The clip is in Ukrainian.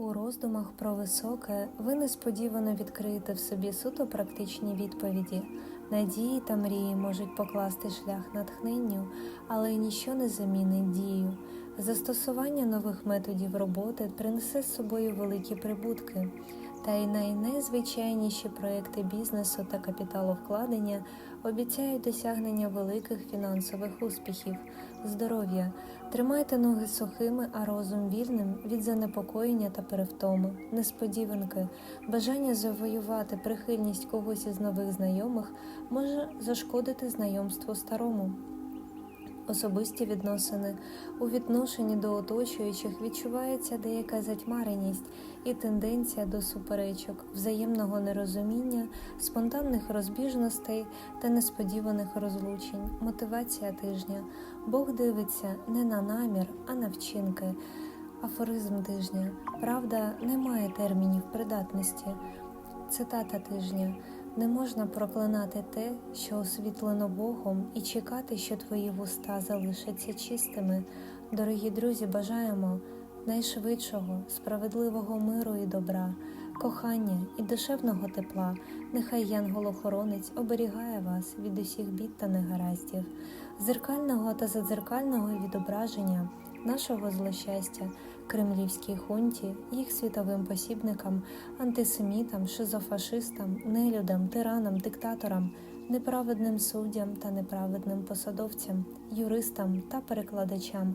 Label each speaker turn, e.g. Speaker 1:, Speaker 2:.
Speaker 1: У роздумах про високе ви несподівано відкриєте в собі суто практичні відповіді. Надії та мрії можуть покласти шлях натхненню, але ніщо не замінить дію. Застосування нових методів роботи принесе з собою великі прибутки. Та й найнезвичайніші проекти бізнесу та капіталовкладення обіцяють досягнення великих фінансових успіхів, здоров'я. Тримайте ноги сухими, а розум вільним від занепокоєння та перевтоми, несподіванки, бажання завоювати прихильність когось із нових знайомих може зашкодити знайомству старому. Особисті відносини у відношенні до оточуючих відчувається деяка затьмареність і тенденція до суперечок, взаємного нерозуміння, спонтанних розбіжностей та несподіваних розлучень. Мотивація тижня. Бог дивиться не на намір, а на вчинки. Афоризм тижня. Правда не має термінів придатності. Цитата тижня. Не можна проклинати те, що освітлено Богом, і чекати, що твої вуста залишаться чистими. Дорогі друзі, бажаємо найшвидшого, справедливого миру і добра, кохання і душевного тепла. Нехай янгол-охоронець оберігає вас від усіх бід та негараздів, зеркального та задзеркального відображення нашого злощастя, кремлівській хунті, їх світовим посібникам, антисемітам, шизофашистам, нелюдам, тиранам, диктаторам, неправедним суддям та неправедним посадовцям, юристам та перекладачам,